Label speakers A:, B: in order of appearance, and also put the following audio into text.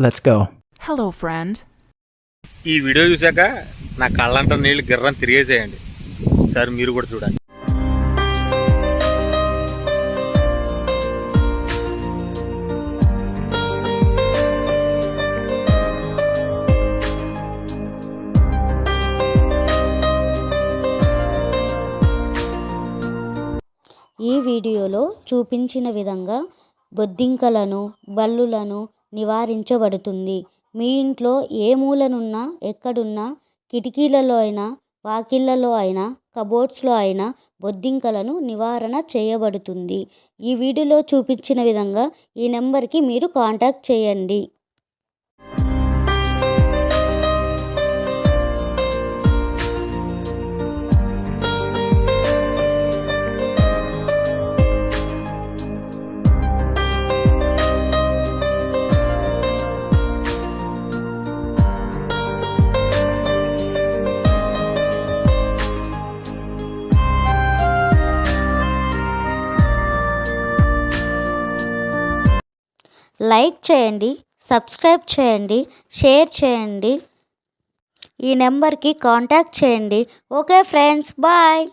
A: Let's go.
B: Hello, friend.
C: ఈ video చూశాక నా కళ్ళంట నీళ్ళు గిర్రం తిరిగేసేయండి ఒకసారి మీరు కూడా చూడండి
D: ఈ వీడియోలో చూపించిన విధంగా బొద్దింకలను బల్లులను నివారించబడుతుంది. మీ ఇంట్లో ఏ మూలనున్నా ఎక్కడున్నా కిటికీలలో అయినా వాకిళ్ళలో అయినా కబోర్డ్స్లో అయినా బొద్దింకలను నివారణ చేయబడుతుంది. ఈ వీడియోలో చూపించిన విధంగా ఈ నెంబర్కి మీరు కాంటాక్ట్ చేయండి. లైక్ చేయండి సబ్స్క్రైబ్ చేయండి షేర్ చేయండి. ఈ నెంబర్కి కాంటాక్ట్ చేయండి. Okay friends bye.